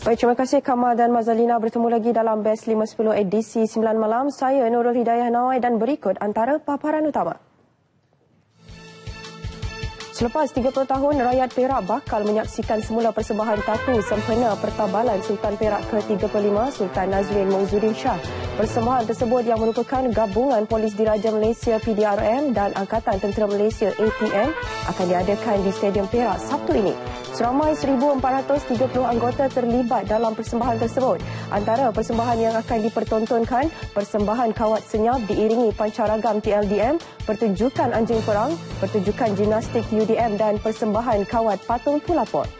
Baik, terima kasih Kamal dan Mazalina bertemu lagi dalam Best 510 edisi 9 malam. Saya Nurul Hidayah Nawai dan berikut antara paparan utama. Selepas 30 tahun, rakyat Perak bakal menyaksikan semula persembahan tatu sempena pertabalan Sultan Perak ke-35 Sultan Nazrin Mauzuddin Shah. Persembahan tersebut yang merupakan gabungan Polis Diraja Malaysia PDRM dan Angkatan Tentera Malaysia ATM akan diadakan di Stadium Perak Sabtu ini. Seramai 1,430 anggota terlibat dalam persembahan tersebut. Antara persembahan yang akan dipertontonkan, persembahan kawat senyap diiringi pancaragam TLDM, pertunjukan anjing perang, pertunjukan gimnastik UDM dan persembahan kawat patung pulapot.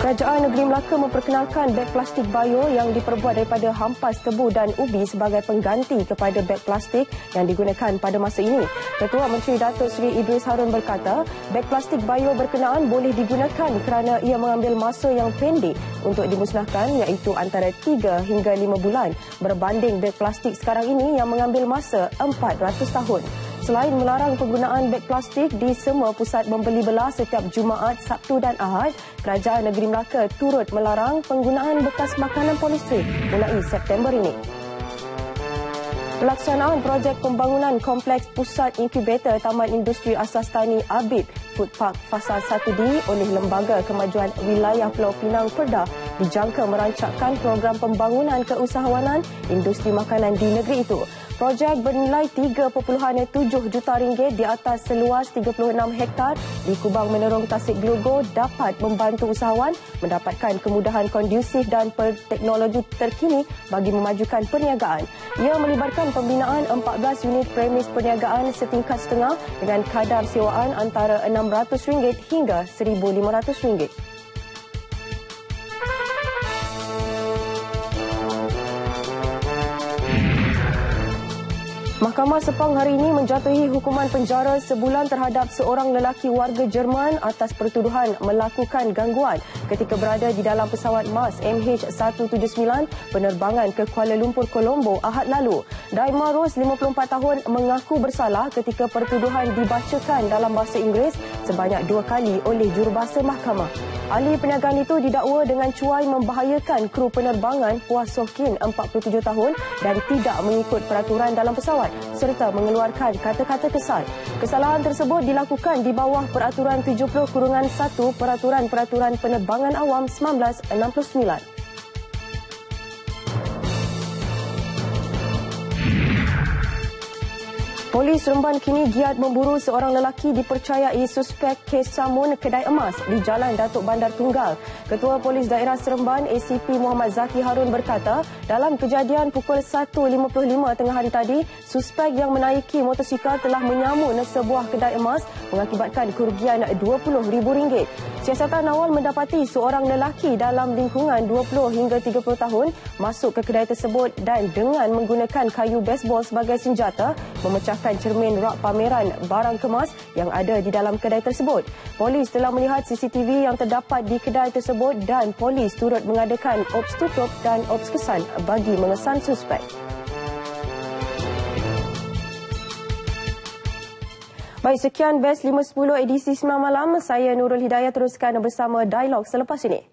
Kerajaan Negeri Melaka memperkenalkan beg plastik bio yang diperbuat daripada hampas tebu dan ubi sebagai pengganti kepada beg plastik yang digunakan pada masa ini. Ketua Menteri Datuk Seri Idris Harun berkata, beg plastik bio berkenaan boleh digunakan kerana ia mengambil masa yang pendek untuk dimusnahkan iaitu antara 3 hingga 5 bulan berbanding beg plastik sekarang ini yang mengambil masa 400 tahun. Selain melarang penggunaan beg plastik di semua pusat membeli belah setiap Jumaat, Sabtu dan Ahad, Kerajaan Negeri Melaka turut melarang penggunaan bekas makanan polistrin mulai September ini. Pelaksanaan projek pembangunan Kompleks Pusat Inkubator Taman Industri Asas Tani Abid Food Park Fasa 1D oleh Lembaga Kemajuan Wilayah Pulau Pinang Perda dijangka merancangkan program pembangunan keusahawanan industri makanan di negeri itu. Projek bernilai 3.7 juta ringgit di atas seluas 36 hektar di Kubang Menerong Tasik Glogo dapat membantu usahawan mendapatkan kemudahan kondusif dan teknologi terkini bagi memajukan perniagaan. Ia melibatkan pembinaan 14 unit premis perniagaan setingkat setengah dengan kadar sewaan antara RM600 hingga RM1,500. Mahkamah Sepang hari ini menjatuhi hukuman penjara sebulan terhadap seorang lelaki warga Jerman atas pertuduhan melakukan gangguan ketika berada di dalam pesawat MAS MH179 penerbangan ke Kuala Lumpur, Colombo Ahad lalu. Daima Rose, 54 tahun, mengaku bersalah ketika pertuduhan dibacakan dalam bahasa Inggeris sebanyak dua kali oleh jurubahasa mahkamah. Ahli perniagaan itu didakwa dengan cuai membahayakan kru penerbangan Puas Sokin 47 tahun dan tidak mengikut peraturan dalam pesawat serta mengeluarkan kata-kata kesal. Kesalahan tersebut dilakukan di bawah Peraturan 70 Kurungan 1 Peraturan-Peraturan Penerbangan Awam 1969. Polis Remban kini giat memburu seorang lelaki dipercayai suspek kes samun kedai emas di Jalan Datuk Bandar Tunggal. Ketua Polis Daerah Seremban ACP Muhammad Zaki Harun berkata, dalam kejadian pukul 1.55 tengah hari tadi, suspek yang menaiki motosikal telah menyamun sebuah kedai emas mengakibatkan kerugian RM20,000. Siasatan awal mendapati seorang lelaki dalam lingkungan 20 hingga 30 tahun masuk ke kedai tersebut dan dengan menggunakan kayu baseball sebagai senjata memecah memecahkan cermin rak pameran barang kemas yang ada di dalam kedai tersebut. Polis telah melihat CCTV yang terdapat di kedai tersebut dan polis turut mengadakan ops tutup dan ops kesan bagi mengesan suspek. Baik, sekian Best 510 edisi 9 malam. Saya Nurul Hidayah teruskan bersama Dialog selepas ini.